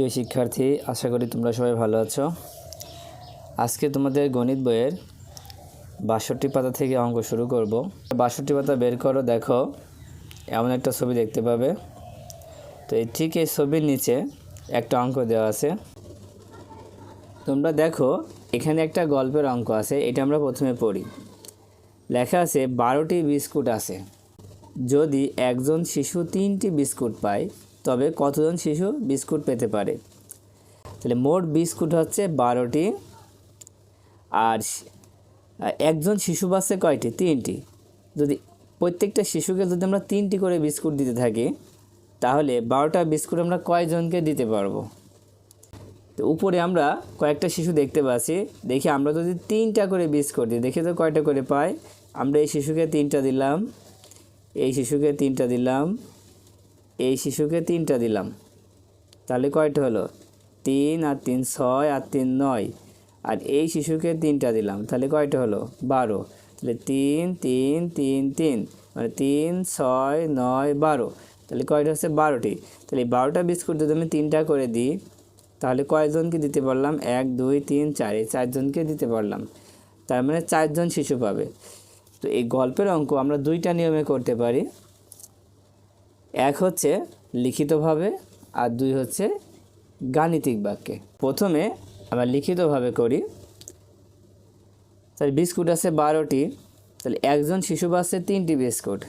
প্রিয় শিক্ষার্থী, আশা করি তোমরা সবাই ভালো আছো। আজকে তোমাদের গণিত বইয়ের বাষট্টি পাতা থেকে অঙ্ক শুরু করব। বাষট্টি পাতা বের করো, দেখো, এমন একটা ছবি দেখতে পাবে। তো এই ঠিক এই ছবির নিচে একটা অঙ্ক দেওয়া আছে। তোমরা দেখো, এখানে একটা গল্পের অঙ্ক আছে, এটা আমরা প্রথমে পড়ি। লেখা আছে, বারোটি বিস্কুট আছে। যদি একজন শিশু তিনটি বিস্কুট পায় তবে কতজন শিশু বিস্কুট পেতে পারে? তাহলে মোট বিস্কুট হচ্ছে বারোটি আর একজন শিশু বাসে কয়টি? তিনটি। যদি প্রত্যেকটা শিশুকে যদি আমরা তিনটি করে বিস্কুট দিতে থাকি, তাহলে বারোটা বিস্কুট আমরা কয়জনকে দিতে পারব? তো উপরে আমরা কয়েকটা শিশু দেখতে পাচ্ছি। দেখি আমরা যদি তিনটা করে বিস্কুট দিই, দেখি তো কয়টা করে পাই। আমরা এই শিশুকে তিনটা দিলাম, এই শিশুকে তিনটা দিলাম এই শিশুকে তিনটা দিলাম। তাহলে কয়টা হলো? তিন আর তিন ছয় আর তিন নয়। আর এই শিশুকে তিনটা দিলাম, তাহলে কয়টা হলো? বারো। তাহলে তিন তিন তিন তিন। মানে তিন, ছয়, নয়, বারো। তাহলে কয়টা হচ্ছে? বারোটি। তাহলে এই বারোটা বিস্কুট যদি আমি তিনটা করে দিই, তাহলে কয়জনকে দিতে পারলাম? এক, দুই, তিন, চার। এই চারজনকে দিতে পারলাম। তার মানে চারজন শিশু পাবে। তো এই গল্পের অঙ্ক আমরা দুইটা নিয়মে করতে পারি। এক হচ্ছে লিখিতভাবে আর দুই হচ্ছে গাণিতিক বাক্যে। প্রথমে আমরা লিখিতভাবে করি, তাহলে বিস্কুট আছে বারোটি, তাহলে একজন শিশু বাসে তিনটি বিস্কুট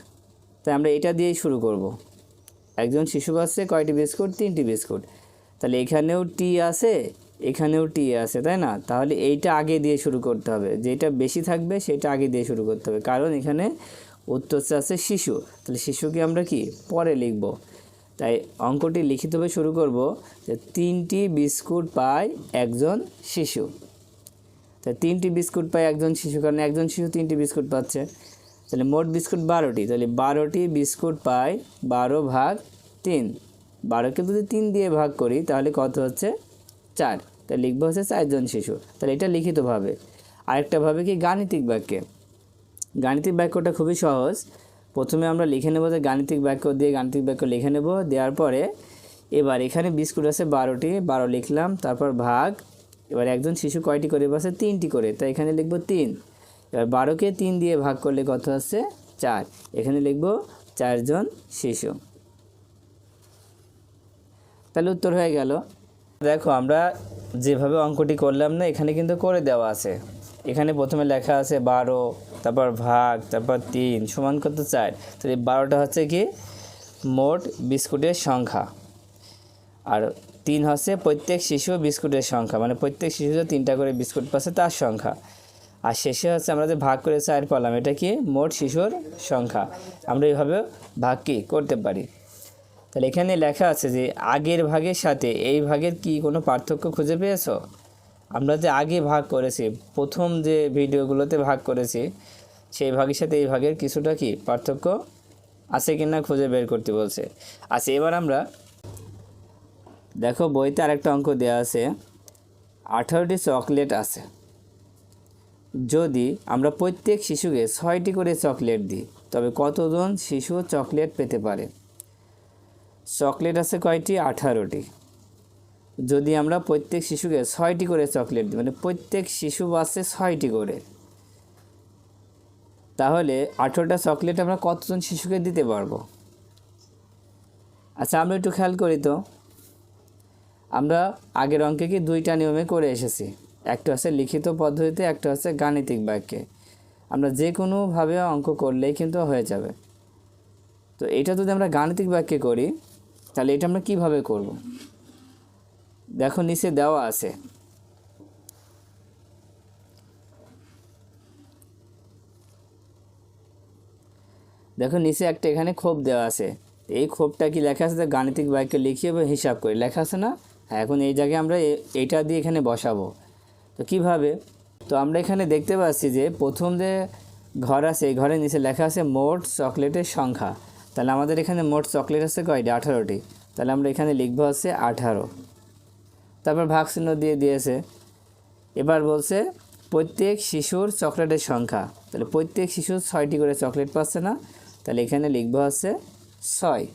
তাই আমরা এটা দিয়েই শুরু করব। একজন শিশু বাসে কয়টি বিস্কুট? তিনটি বিস্কুট। তাহলে এখানেও টি আছে, এখানেও টি আছে, তাই না? তাহলে এইটা আগে দিয়ে শুরু করতে হবে। যেটা বেশি থাকবে সেটা আগে দিয়ে শুরু করতে হবে। কারণ এখানে উত্তরটা আছে শিশু। তাহলে শিশুকে আমরা কি? পরে লিখব। তাই অঙ্কটি লিখিতভাবে শুরু করব যে তিনটি বিস্কুট পায় একজন শিশু। তাই তিনটি বিস্কুট পায় একজন শিশু, কারণ একজন শিশু তিনটি বিস্কুট পাচ্ছে। তাহলে মোট বিস্কুট বারোটি। তাহলে বারোটি বিস্কুট পায় বারো ভাগ তিন। বারোকে যদি তিন দিয়ে ভাগ করি, তাহলে কত হচ্ছে? চার। তাই লিখব হচ্ছে চারজন শিশু। তাহলে এটা লিখিতভাবে। আরেকটাভাবে কি গাণিতিক বাক্যে? গাণিতিক বাক্যটা খুবই সহজ। প্রথমে আমরা লিখে নেব যে গাণিতিক বাক্য দিয়ে গাণিতিক বাক্য লিখে নেব। দেওয়ার পরে এবার এখানে বিস্কুট আছে বারোটি, বারো লিখলাম, তারপর ভাগ। এবার একজন শিশু কয়টি করে বসে? তিনটি করে। তাই এখানে লিখব তিন। এবার বারোকে তিন দিয়ে ভাগ করলে কত হচ্ছে চার। এখানে লিখব চারজন শিশু। তাহলে উত্তর হয়ে গেল। দেখো, আমরা যেভাবে অঙ্কটি করলাম না, এখানে কিন্তু করে দেওয়া আছে। এখানে প্রথমে লেখা আছে বারো, তারপর ভাগ, তারপর তিন, সমান কত চার? তাহলে বারোটা হচ্ছে কি? মোট বিস্কুটের সংখ্যা। আর তিন হচ্ছে প্রত্যেক শিশু বিস্কুটের সংখ্যা মানে প্রত্যেক শিশু যে তিনটা করে বিস্কুট পাচ্ছে তার সংখ্যা। আর শেষে হচ্ছে আমরা যে ভাগ করে চার পেলাম, এটা কি? মোট শিশুর সংখ্যা। আমরা এইভাবে ভাগ কি করতে পারি? তাহলে এখানে লেখা আছে যে আগের ভাগের সাথে এই ভাগের কি কোনো পার্থক্য খুঁজে পেয়েছ? আমরা যে আগে ভাগ করেছি, প্রথম যে ভিডিওগুলোতে ভাগ করেছি, সেই ভাগের সাথে এই ভাগের কিছুটা কি পার্থক্য আছে কি না খুঁজে বের করতে বলছে। আচ্ছা এবার আমরা দেখো বইতে আরেকটা অঙ্ক দেওয়া আছে, আঠারোটি চকলেট আছে। যদি আমরা প্রত্যেক শিশুকে ছয়টি করে চকলেট দিই, তবে কতজন শিশু চকলেট পেতে পারে? চকলেট আছে কয়টি? আঠারোটি। যদি আমরা প্রত্যেক শিশুকে ছয়টি করে চকলেট দিই মানে প্রত্যেক শিশু বাসে ছয়টি করে, তাহলে আঠেরোটা চকলেট আমরা কতজন শিশুকে দিতে পারব? আচ্ছা আমরা একটু খেয়াল করি তো। আমরা আগের অঙ্কে কি দুইটা নিয়মে করে এসেছি? একটা হচ্ছে লিখিত পদ্ধতিতে, একটা হচ্ছে গাণিতিক বাক্যে। আমরা যে কোনোভাবে অঙ্ক করলেই কিন্তু হয়ে যাবে। তো এটা যদি আমরা গাণিতিক বাক্যে করি, তাহলে এটা আমরা কীভাবে করব? দেখো, নিচে দেওয়া আছে। দেখো, নিচে একটা এখানে ক্ষোভ দেওয়া আছে। এই ক্ষোভটা কি লেখা আছে? গাণিতিক বাক্যে লিখিয়ে বা হিসাব করি। লেখা আছে না? হ্যাঁ এখন এই জায়গায় আমরা এইটা দিয়ে এখানে বসাবো। তো কীভাবে? তো আমরা এখানে দেখতে পাচ্ছি যে প্রথম যে ঘর আছে, এই ঘরের নিচে লেখা আছে মোট চকলেটের সংখ্যা। তাহলে আমাদের এখানে মোট চকলেট আছে কয়টি? আঠারোটি। তাহলে আমরা এখানে লিখব হচ্ছে আঠারো। তারপর ভাগ চিহ্ন দিয়ে দিয়েছে। এবার বলছে, প্রত্যেক শিশুর চকলেটের সংখ্যা। তাহলে প্রত্যেক শিশু ছয়টি করে চকলেট পাচ্ছে না। তাহলে এখানে লিখব হচ্ছে ছয়।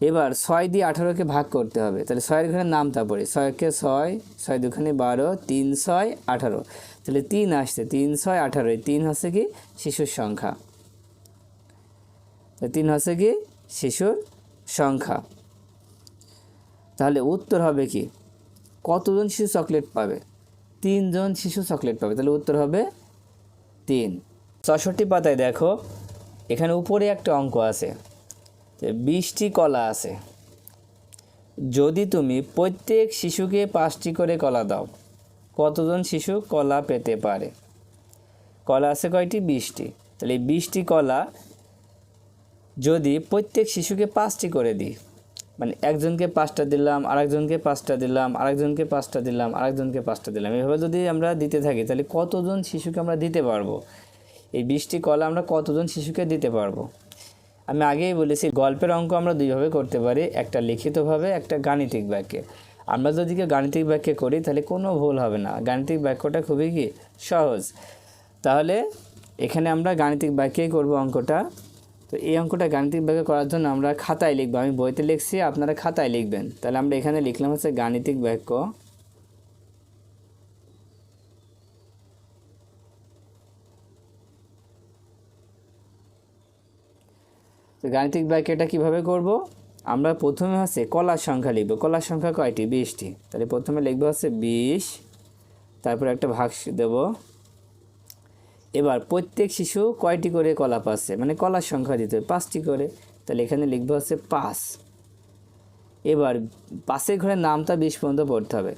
এবার ছয় দিয়ে আঠারোকে ভাগ করতে হবে। তাহলে ছয়ের ঘরে নামতা পড়ে ছয়কে ছয় ছয় দুখানে বারো, তিন ছয়, আঠারো। তাহলে তিন আসছে, তিন ছয়, আঠারো। তিন হচ্ছে কি? শিশুর সংখ্যা। তিন হচ্ছে কি? শিশুর সংখ্যা। তাহলে উত্তর হবে কি? কতজন শিশু চকলেট পাবে? তিনজন শিশু চকলেট পাবে। তাহলে উত্তর হবে তিন। ছষট্টি পাতায় দেখো, এখানে উপরে একটা অঙ্ক আছে বিশটি কলা আছে। যদি তুমি প্রত্যেক শিশুকে পাঁচটি করে কলা দাও, কতজন শিশু কলা পেতে পারে? কলা আছে কয়টি? বিশটি। তাহলে এই বিশটি কলা যদি প্রত্যেক শিশুকে পাঁচটি করে দিই মানে একজনকে পাঁচটা দিলাম, আরেকজনকে পাঁচটা দিলাম, আরেকজনকে পাঁচটা দিলাম, আরেকজনকে পাঁচটা দিলাম। এভাবে যদি আমরা দিতে থাকি, তাহলে কতজন শিশুকে আমরা দিতে পারব? এই বৃষ্টি কলা আমরা কতজন শিশুকে দিতে পারব? আমি আগেই বলেছি, গল্পের অঙ্ক আমরা দুইভাবে করতে পারি, একটা লিখিতভাবে, একটা গাণিতিক বাক্যে। আমরা যদি কেউ গাণিতিক বাক্যে করি, তাহলে কোনো ভুল হবে না। গাণিতিক বাক্যটা খুবই কি? সহজ। তাহলে এখানে আমরা গাণিতিক বাক্যেই করব অঙ্কটা। তো এই অঙ্কটা গাণিতিক বাক্য করার জন্য আমরা খাতায় লিখব। আমি বইতে লিখছি, আপনারা খাতায় লিখবেন। তাহলে আমরা এখানে লিখলাম হচ্ছে গাণিতিক বাক্য তো গাণিতিক বাক্যটা কীভাবে করব? আমরা প্রথমে হচ্ছে কলার সংখ্যা লিখব। কলার সংখ্যা কয়টি? বিশটি। তাহলে প্রথমে লিখব হচ্ছে বিশ, তারপর একটা ভাগ দেব। এবার প্রত্যেক শিশু কয়টি করে কলা পাচ্ছে মানে কলার সংখ্যা দিতে হবে, পাঁচটি করে। তাহলে এখানে লিখব হচ্ছে পাঁচ। এবার পাশের ঘরের নামটা বিশ পর্যন্ত পড়তে হবে।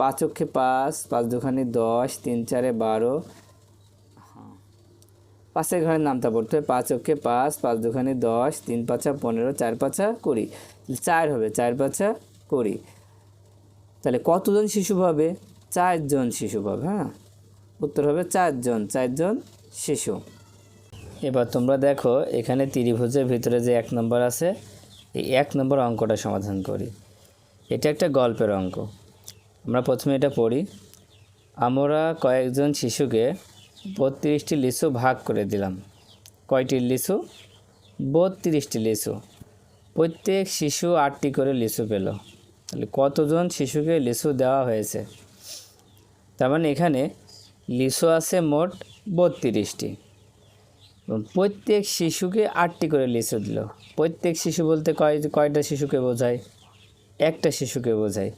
পাঁচ অক্ষে পাঁচ পাঁচ দুখানে দশ, তিন চারে বারো। পাঁচের ঘরের নামটা পড়তে হবে, পাঁচ অক্ষে পাঁচ পাঁচ দুখানে দশ, তিন পাঁচা পনেরো, চার পাঁচা কুড়ি। চার হবে, চার পাঁচা কুড়ি। তাহলে কতজন শিশু পাবে? চারজন শিশু পাবে হ্যাঁ। উত্তর হবে চারজন চারজন শিশু। এবার তোমরা দেখো, এখানে ত্রিভুজের ভিতরে যে এক নম্বর আছে, এই এক নম্বর অঙ্কটা সমাধান করি। এটা একটা গল্পের অঙ্ক। আমরা প্রথমে এটা পড়ি। আমরা কয়েকজন শিশুকে বত্রিশটি লিচু ভাগ করে দিলাম। কয়টি লিচু? বত্রিশটি লিচু। প্রত্যেক শিশু আটটি করে লিচু পেল। তাহলে কতজন শিশুকে লিচু দেওয়া হয়েছে? তার মানে এখানে লিচু আছে মোট বত্রিশটি। এবং প্রত্যেক শিশুকে আটটি করে লিচু দিল। প্রত্যেক শিশু বলতে কয়, কয়টা শিশুকে বোঝায়? একটা শিশুকে বোঝায়।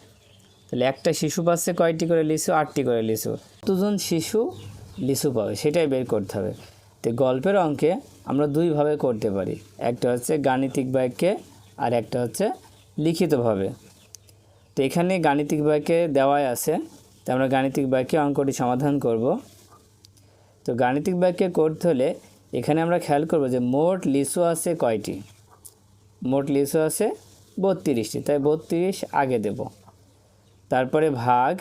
তাহলে একটা শিশু পাচ্ছে কয়টি করে লিচু আটটি করে লিচু কতজন শিশু লিচু পাবে সেটাই বের করতে হবে। তো গল্পের অঙ্কে আমরা দুইভাবে করতে পারি। একটা হচ্ছে গাণিতিক বাক্যে আর একটা হচ্ছে লিখিতভাবে। তো এখানে গাণিতিক বাক্যে দেওয়াই আছে তো আমরা গাণিতিক বাক্যে অঙ্কটি সমাধান করব। তো গাণিতিক বাক্যে করতে হলে এখানে আমরা খেয়াল করব যে মোট লিচু আছে কয়টি? মোট লিচু আছে বত্রিশটি, তাই বত্রিশ আগে দেব। তারপরে ভাগ,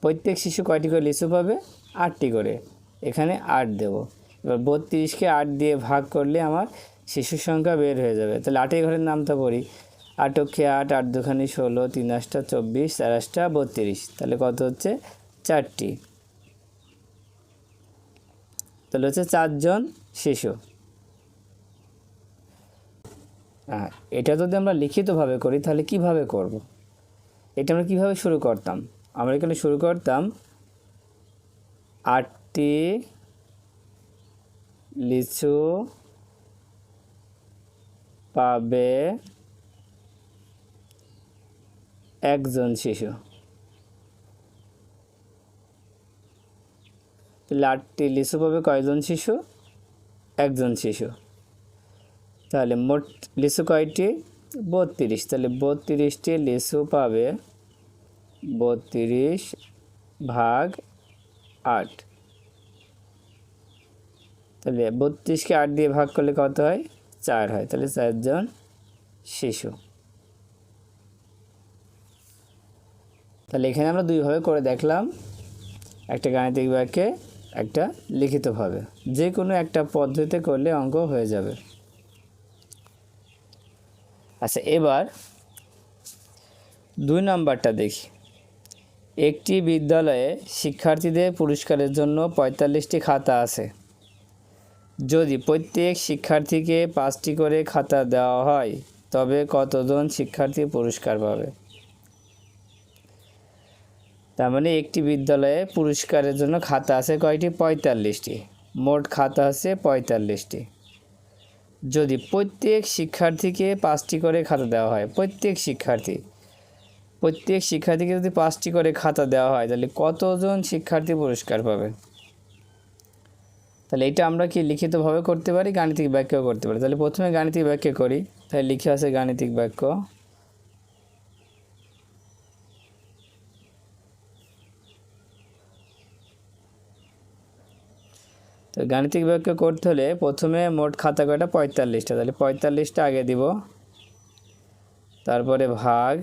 প্রত্যেক শিশু কয়টি করে লিচু পাবে? আটটি করে। এখানে আট দেব। এবার বত্রিশকে আট দিয়ে ভাগ করলে আমার শিশুর সংখ্যা বের হয়ে যাবে। তাহলে আটের ঘরের নামটা পড়ি। আটকে আট আট দুখানি ষোলো, তিন আটটা চব্বিশ, চার আটটা বত্রিশ। তাহলে কত হচ্ছে? চারটি। তাহলে হচ্ছে চারজন শিশু। এটা যদি আমরা লিখিতভাবে করি, তাহলে কীভাবে করব। এটা আমরা কীভাবে শুরু করতাম? আমরা এখানে শুরু করতাম, আটটি লিচু পাবে একজন শিশু। তাহলে আটটি লিচু পাবে কয়জন শিশু? একজন শিশু। তাহলে মোট লিচু কয়টি? বত্রিশ। তাহলে বত্রিশটি লিচু পাবে বত্রিশ ভাগ আট। তাহলে বত্রিশকে আট দিয়ে ভাগ করলে কত হয়? চার হয়। তাহলে চারজন শিশু। তাহলে এখানে আমরা দুইভাবে করে দেখলাম। একটা গাণিতিক বাক্যে, একটা লিখিতভাবে। যে কোনো একটা পদ্ধতিতে করলে অঙ্ক হয়ে যাবে। আচ্ছা এবার দুই নাম্বারটা দেখি। একটি বিদ্যালয়ে শিক্ষার্থীদের পুরস্কারের জন্য পঁয়তাল্লিশটি খাতা আছে। যদি প্রত্যেক শিক্ষার্থীকে পাঁচটি করে খাতা দেওয়া হয়, তবে কতজন শিক্ষার্থী পুরস্কার পাবে? তার মানে একটি বিদ্যালয়ে পুরস্কারের জন্য খাতা আছে কয়টি? পঁয়তাল্লিশটি। মোট খাতা আছে পঁয়তাল্লিশটি। যদি প্রত্যেক শিক্ষার্থীকে পাঁচটি করে খাতা দেওয়া হয়, প্রত্যেক শিক্ষার্থী, প্রত্যেক শিক্ষার্থীকে যদি পাঁচটি করে খাতা দেওয়া হয়, তাহলে কতজন শিক্ষার্থী পুরস্কার পাবে? তাহলে এটা আমরা কি লিখিতভাবে করতে পারি, গাণিতিক বাক্যও করতে পারি? তাহলে প্রথমে গাণিতিক বাক্য করি। তাহলে লিখে আছে গাণিতিক বাক্য। গাণিতিক বাক্য করতে হলে প্রথমে মোট খাতা কয়টা? পঁয়তাল্লিশটা। তাহলে পঁয়তাল্লিশটা আগে দিব। তারপরে ভাগ।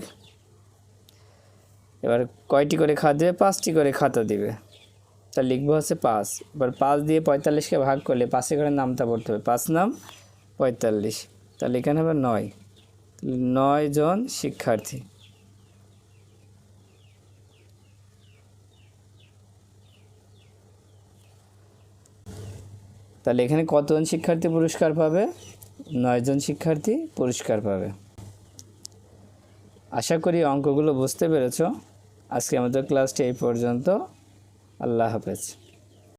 এবার কয়টি করে খাতা দেবে? পাঁচটি করে খাতা দিবে। তা লিখব হচ্ছে পাঁচ। এবার পাঁচ দিয়ে পঁয়তাল্লিশকে ভাগ করলে পাঁচে করে নামটা পড়তে হবে। পাঁচ নাম, পঁয়তাল্লিশ। তাহলে এখানে হবে নয়। নয় জন শিক্ষার্থী। তাহলে এখানে কতজন শিক্ষার্থী পুরস্কার পাবে? নয়জন শিক্ষার্থী পুরস্কার পাবে। আশা করি অঙ্কগুলো বুঝতে পেরেছ। আজকে আমাদের ক্লাসটি এই পর্যন্ত। আল্লাহ হাফেজ।